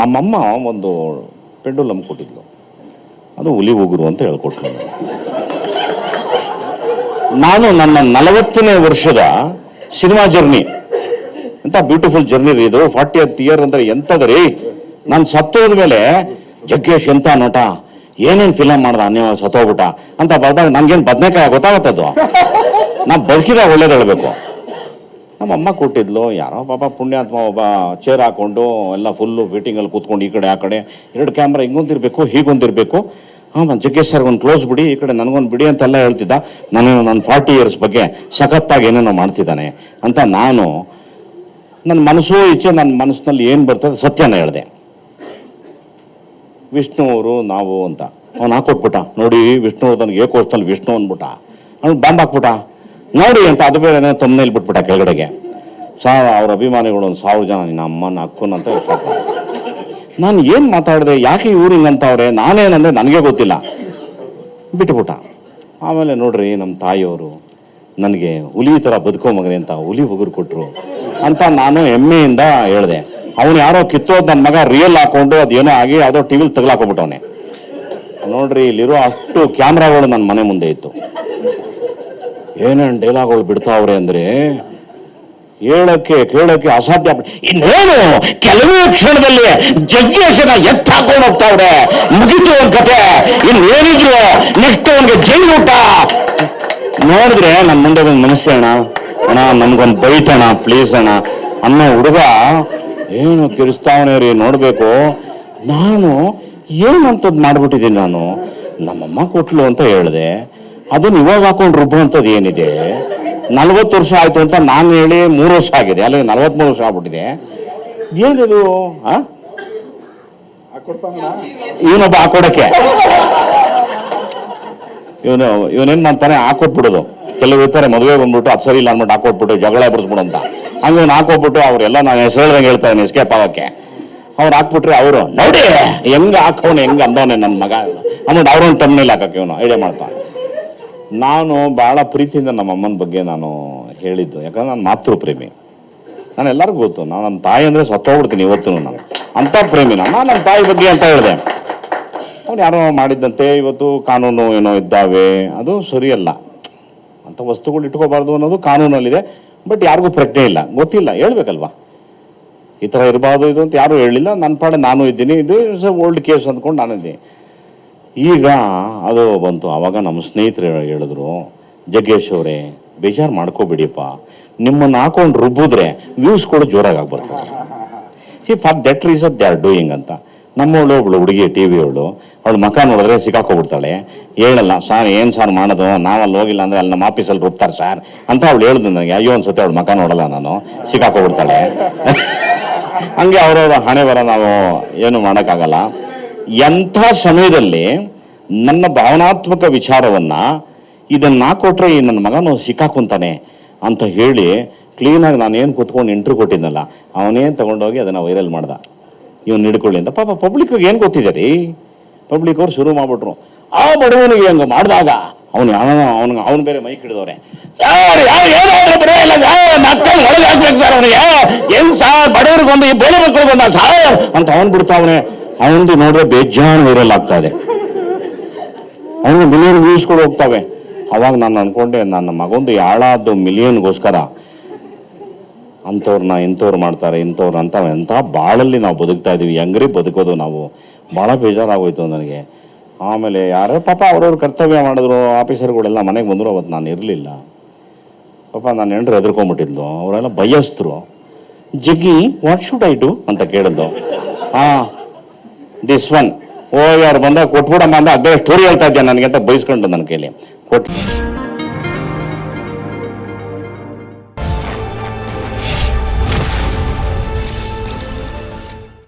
ನಮ್ಮಮ್ಮ ಒಂದು ಪೆಂಡುಲಮ್ ಕೊಟ್ಟಿದ್ಲು. ಅದು ಹುಲಿ ಉಗುರು ಅಂತ ಹೇಳ್ಕೊಟ್ರು. ನಾನು ನನ್ನ ನಲವತ್ತನೇ ವರ್ಷದ ಸಿನಿಮಾ ಜರ್ನಿ ಎಂತ ಬ್ಯೂಟಿಫುಲ್ ಜರ್ನಿ ಇದು, ಫಾರ್ಟಿ ಎತ್ ಇಯರ್ ಅಂದ್ರೆ ಎಂಥದ್ದು ರೀ? ನಾನು ಸತ್ತೋದ ಮೇಲೆ, ಜಗ್ಗೇಶ್ ಎಂತ ನಟ, ಏನೇನು ಫಿಲಮ್ ಮಾಡ್ದ ನೀವು ಸತ್ತೋಗ್ಬಿಟ್ಟ. ಅಂತ ಬರ್ದಾಗ ನನ್ಗೇನು ಬದನೆಕಾಯಿ ಗೊತ್ತಾಗತ್ತದು ನಾ ಬದುಕಿದಾಗ ಒಳ್ಳೇದು ಹೇಳ್ಬೇಕು. ನಮ್ಮ ಅಮ್ಮ ಕೊಟ್ಟಿದ್ಲು, ಯಾರೋ ಪಾಪ ಪುಣ್ಯಾತ್ಮ ಒಬ್ಬ ಚೇರ್ ಹಾಕೊಂಡು ಎಲ್ಲ ಫುಲ್ಲು ಫಿಟ್ಟಿಂಗಲ್ಲಿ ಕೂತ್ಕೊಂಡು ಈ ಕಡೆ, ಆ ಕಡೆ. ಎರಡು ಕ್ಯಾಮ್ರಾ ಹಿಂಗೊಂದಿರಬೇಕು, ಹೀಗೊಂದಿರಬೇಕು. ಹಾಂ ಜಗ್ಗೇಶ್ ಸರ್ ಒಂದು ಕ್ಲೋಸ್ ಬಿಡಿ, ಈ ಕಡೆ ನನಗೊಂದು ಬಿಡಿ ಅಂತೆಲ್ಲ ಹೇಳ್ತಿದ್ದ. ನಾನು ನನ್ನ ಫಾರ್ಟಿ ಇಯರ್ಸ್ ಬಗ್ಗೆ ಸಖತ್ತಾಗಿ ಏನೇನೋ ಮಾಡ್ತಿದ್ದಾನೆ ಅಂತ ನಾನು ನನ್ನ ಮನಸ್ಸು ಇಚ್ಛೆ ನನ್ನ ಮನಸ್ಸಿನಲ್ಲಿ ಏನು ಬರ್ತದೆ ಸತ್ಯನ ಹೇಳಿದೆ. ವಿಷ್ಣುವರು ನಾವು ಅಂತ. ಅವ್ನು ಹಾಕೊಟ್ಬಿಟ್ಟ. ನೋಡಿ ವಿಷ್ಣುವರ್ಧನ್ಗೆ ಏಕೋಸ್ತಲ್ಲಿ ವಿಷ್ಣು ಅಂದ್ಬಿಟ್ಟ. ಅವ್ನು ಬಾಂಬ್ ಹಾಕ್ಬಿಟ್ಟ. ನೋಡಿ ಅಂತ ಅದು ಬೇರೆ ತಮ್ಮನೇಲಿ ಬಿಟ್ಬಿಟ್ಟ ಕೆಳಗಡೆಗೆ. ಸಾ, ಅವ್ರ ಅಭಿಮಾನಿಗಳು ಒಂದು ಸಾವಿರ ಜನ ನಿನ್ನ ಅಮ್ಮನ ಅಕ್ಕನ ಅಂತ. ನಾನು ಏನು ಮಾತಾಡಿದೆ? ಯಾಕೆ ಇವ್ರು ಹಿಂಗಂತವ್ರೆ ನಾನೇನಂದ್ರೆ ನನಗೆ ಗೊತ್ತಿಲ್ಲ. ಬಿಟ್ಬಿಟ್ಟ. ಆಮೇಲೆ ನೋಡ್ರಿ ನಮ್ಮ ತಾಯಿಯವರು ನನಗೆ ಹುಲಿ ಥರ ಬದುಕೋ ಮಗನೆ ಅಂತ ಹುಲಿ ಉಗುರು ಕೊಟ್ಟರು ಅಂತ ನಾನು ಹೆಮ್ಮೆಯಿಂದ ಹೇಳಿದೆ. ಅವನು ಯಾರೋ ಕಿತ್ತೋ ನನ್ನ ಮಗ ರಿಯಲ್ ಹಾಕೊಂಡು ಅದೇನೋ ಆಗಿ ಯಾವುದೋ ಟಿ ವಿಲಿ ತಗಲಾಕೊಂಬಿಟ್ಟವನೆ ನೋಡ್ರಿ ಇಲ್ಲಿರೋ ಅಷ್ಟು ಕ್ಯಾಮ್ರಾಗಳು ನನ್ನ ಮನೆ ಮುಂದೆ ಇತ್ತು. ಏನೇನು ಡೈಲಾಗ್ಗಳು ಬಿಡ್ತಾವ್ರೆ ಅಂದ್ರೆ ಹೇಳಕ್ಕೆ, ಕೇಳಕ್ಕೆ ಅಸಾಧ್ಯ ಇನ್ನೇನು ಕೆಲವೇ ಕ್ಷಣದಲ್ಲಿ ಜಗ್ಗೇಶನ ಎತ್ತ ಹಾಕೊಂಡು ಹೋಗ್ತಾವ್ರೆ. ಮುಗಿತು ಒಂದ್ ಕತೆ. ಇನ್ನೇನಿದ್ರು ನೆಕ್ಸ್ಟ್ ಅವನಿಗೆ ಜೈಲು ಊಟ. ನೋಡಿದ್ರೆ ನನ್ನ ಮುಂದೆ ಒಂದು ಮನಸ್ಸೇಣ ಅಣ್ಣ. ಅಣ್ಣ ಬೈತಣ ಪ್ಲೀಸ್ ಅಣ್ಣ. ಅನ್ನೋ ಹುಡುಗ ಏನು ಕಿರಿಸ್ತಾವನೇ ರೀ, ನೋಡ್ಬೇಕು. ನಾನು ಏನಂತದ್ ಮಾಡ್ಬಿಟ್ಟಿದ್ದೀನಿ ನಾನು. ನಮ್ಮಮ್ಮ ಕೊಟ್ಲು ಅಂತ ಹೇಳಿದೆ. ಅದನ್ನ ಇವಾಗ ಹಾಕೊಂಡು ರುಬ್ಬುವಂಥದ್ದು ಏನಿದೆ? ನಲ್ವತ್ತು ವರ್ಷ ಆಯ್ತು ಅಂತ ನಾನು ಹೇಳಿ ಮೂರು ವರ್ಷ ಆಗಿದೆ. ಅಲ್ಲಿ, ನಲ್ವತ್ಮೂರು ವರ್ಷ ಆಗ್ಬಿಟ್ಟಿದೆ. ಏನಿದು? ಇವನೊಬ್ಬ ಹಾಕೊಡಕ್ಕೆ. ಇವನು, ಇವನೇನ್ ಮಾಡ್ತಾನೆ? ಹಾಕೊಟ್ಬಿಡೋದು. ಕೆಲವು ಇರ್ತಾರೆ ಮದುವೆ ಬಂದ್ಬಿಟ್ಟು ಅದು ಸರಿ ಇಲ್ಲ ಅಂದ್ಬಿಟ್ಟು ಹಾಕೊಟ್ಬಿಟ್ಟು ಜಗಳ ಬಿಡಿಸ್ಬಿಡು ಅಂತ. ಹಂಗೆ ಅವ್ನು ಹಾಕೊಟ್ಬಿಟ್ಟು ಅವರೆಲ್ಲ ನಾನು ಹೆಸರು ಹೇಳ್ದಂಗೆ ಹೇಳ್ತಾನೆ ಎಸ್ಕೇಪ್ ಆಗೋಕ್ಕೆ. ಅವ್ರು ಹಾಕ್ಬಿಟ್ರೆ ಅವರು, ನೋಡಿ, ಹೆಂಗ್ ಹಾಕೋಣ ಹೆಂಗ್ ಅಂದವನೇ ನನ್ನ ಮಗ. ಅಂದ್ಬಿಟ್ಟು ಅವ್ರೊಂದು ಟಮ್ನಲ್ಲಿ ಹಾಕಕ್ಕೆ ಇವನು ಐಡಿಯಾ ಮಾಡ್ತಾನೆ. ನಾನು ಬಹಳ ಪ್ರೀತಿಯಿಂದ ನಮ್ಮ ಅಮ್ಮನ ಬಗ್ಗೆ ನಾನು ಹೇಳಿದ್ದು. ಯಾಕಂದ್ರೆ ನಾನು ಮಾತೃ ಪ್ರೇಮಿ ನಾನು ಎಲ್ಲರಿಗೂ ಗೊತ್ತು, ನಾನು ನನ್ನ ತಾಯಿ ಅಂದರೆ ಸತ್ತೋಗ್ಬಿಡ್ತೀನಿ ಇವತ್ತು ನಾನು. ಅಂಥ ಪ್ರೇಮಿ ನಾನು. ನನ್ನ ತಾಯಿ ಬಗ್ಗೆ ಅಂತ ಹೇಳಿದೆ. ಅವ್ನು ಯಾರೋ ಮಾಡಿದ್ದಂತೆ ಇವತ್ತು ಕಾನೂನು ಏನೋ ಇದ್ದಾವೆ. ಅದು ಸರಿಯಲ್ಲ. ಅಂಥ ವಸ್ತುಗಳು ಇಟ್ಕೋಬಾರ್ದು ಅನ್ನೋದು ಕಾನೂನಲ್ಲಿದೆ. ಬಟ್ ಯಾರಿಗೂ ಪ್ರಜ್ಞೆ ಇಲ್ಲ. ಗೊತ್ತಿಲ್ಲ. ಹೇಳ್ಬೇಕಲ್ವಾ? ಈ ಥರ ಇರಬಾರ್ದು ಇದು ಅಂತ ಯಾರೂ ಹೇಳಿಲ್ಲ. ನನ್ನ ಪಾಡೆ ನಾನು ಇದ್ದೀನಿ. ಇದು ಓಲ್ಡ್ ಕೇಸ್ ಅಂದ್ಕೊಂಡು ನಾನು ಇದ್ದೀನಿ ಈಗ ಅದು ಬಂತು. ಆವಾಗ ನಮ್ಮ ಸ್ನೇಹಿತರು ಹೇಳಿದ್ರು, ಜಗ್ಗೇಶ್ ಅವರೇ, ಬೇಜಾರು ಮಾಡ್ಕೋಬೇಡಿಯಪ್ಪ ನಿಮ್ಮನ್ನು ಹಾಕೊಂಡು ರುಬ್ಬಿದ್ರೆ ವ್ಯೂಸ್ ಕೂಡ ಜೋರಾಗಿ ಆಗ್ಬರ್ತದೆ. See for that reason they are doing ಅಂತ. ನಮ್ಮವಳು ಒಬ್ಳು ಹುಡುಗಿ ಟಿ ವಿ ಅವಳು. ಅವಳು ಮಕ ನೋಡಿದ್ರೆ ಸಿಕ್ಕಾಕೋಬಿಡ್ತಾಳೆ. ಹೇಳಲ್ಲ, ಸಾರ್, ಏನು ಸಾರ್ ಮಾಡೋದು? ನಾವಲ್ಲಿ ಹೋಗಿಲ್ಲ ಅಂದರೆ ಅಲ್ಲಿ ನಮ್ಮ ಆಫೀಸಲ್ಲಿ ರುಬ್ತಾರೆ ಸಾರ್. ಅಂತ ಅವಳು ಹೇಳಿದ್ಲು ನನಗೆ ಅಯ್ಯೋ ಅನ್ಸುತ್ತೆ ಅವಳು ಮಕ ನೋಡಲ್ಲ ನಾನು. ಸಿಕ್ಕಾಕೋಬಿಡ್ತಾಳೆ. ಹಂಗೆ ಅವರವರ ಹಣೆ ಬರ ನಾವು ಏನು ಮಾಡೋಕ್ಕಾಗಲ್ಲ. ಎಂಥ ಸಮಯದಲ್ಲಿ ನನ್ನ ಭಾವನಾತ್ಮಕ ವಿಚಾರವನ್ನ ಇದನ್ನು ಕೊಟ್ಟರೆ ಈ ನನ್ನ ಮಗನು ಸಿಕ್ಕಾಕೊಂತಾನೆ ಅಂತ ಹೇಳಿ ಕ್ಲೀನಾಗಿ ನಾನು ಏನು ಕೂತ್ಕೊಂಡು ಇಂಟ್ರ್ಯೂ ಕೊಟ್ಟಿದ್ದಲ್ಲ ಅವನೇನು ತಗೊಂಡೋಗಿ ಅದನ್ನು ವೈರಲ್ ಮಾಡ್ದ. ಇವನು ಹಿಡ್ಕೊಳ್ಳಿ ಅಂತ. ಪಾಪ ಪಬ್ಲಿಕ್ಕಿಗೆ ಏನು ಗೊತ್ತಿದೆ ರೀ? ಪಬ್ಲಿಕ್ ಅವ್ರು ಶುರು ಮಾಡ್ಬಿಟ್ರು. ಆ ಬಡವನಿಗೆ ಹಂಗೆ ಮಾಡಿದಾಗ ಅವನು ಯಾವ ಅವನಿಗೆ, ಅವನು ಬೇರೆ ಮೈಕ್ ಹಿಡಿದವ್ರೆ. ಮಕ್ಕಳು ಸರ್ ಬಡವರಿಗೊಂದು, ಈ ಬೇರೆ ಮಕ್ಕಳು ಬಂದ ಸಾರ್ ಅಂತ ಅವನು ಬಿಡ್ತಾವನೆ. ಅವನದು ನೋಡಿದ್ರೆ ಬೇಜಾನ್ ವೈರಲ್ ಆಗ್ತಾ ಇದೆ. ಅವನು ಮಿಲಿಯನ್ ವ್ಯೂಸ್ಗಳು ಹೋಗ್ತವೆ. ಅವಾಗ ನಾನು ಅನ್ಕೊಂಡೆ, ನನ್ನ ಮಗೊಂದು ಯಾಳಾದ್ದು ಮಿಲಿಯನ್ಗೋಸ್ಕರ ಅಂಥವ್ರನ್ನ ಇಂಥವ್ರು ಮಾಡ್ತಾರೆ, ಇಂಥವ್ರು ಅಂತ ಎಂಥ ಬಾಳಲ್ಲಿ ನಾವು ಬದುಕ್ತಾ ಇದೀವಿ. ಹೆಂಗ್ರಿ ಬದುಕೋದು ನಾವು? ಭಾಳ ಬೇಜಾರಾಗೋಯ್ತು ನನಗೆ. ಆಮೇಲೆ ಯಾರೋ ಪಾಪ ಅವ್ರವ್ರ ಕರ್ತವ್ಯ ಮಾಡಿದ್ರು, ಆಫೀಸರ್ಗಳೆಲ್ಲ ಮನೆಗೆ ಬಂದರು, ಅವತ್ತು ನಾನು ಇರಲಿಲ್ಲ. ಪಾಪ ನಾನು ಹೆಂಡ್ರು ಹೆದರ್ಕೊಂಬಿಟ್ಟಿದ್ಲು. ಅವರೆಲ್ಲ ಬಯಸ್ತರು. ಜಗ್ಗಿ ವಾಟ್ ಶುಡ್ ಐ ಡು ಅಂತ ಕೇಳಿದ್ದು ಹಾಂ ದಿಸ್ ಒನ್ ಓ ಯಾರು ಬಂದಾಗ ಕೊಟ್ಬಿಡಮ್ಮ ಅಂತ ಅದೇ ಸ್ಟೋರಿ ಹೇಳ್ತಾ ಇದ್ದೆ ನನಗೆ ಅಂತ ಬೈಸ್ಕೊಂಡು ನನ್ನ ಕೈಲಿ. ಕೊಟ್ಟು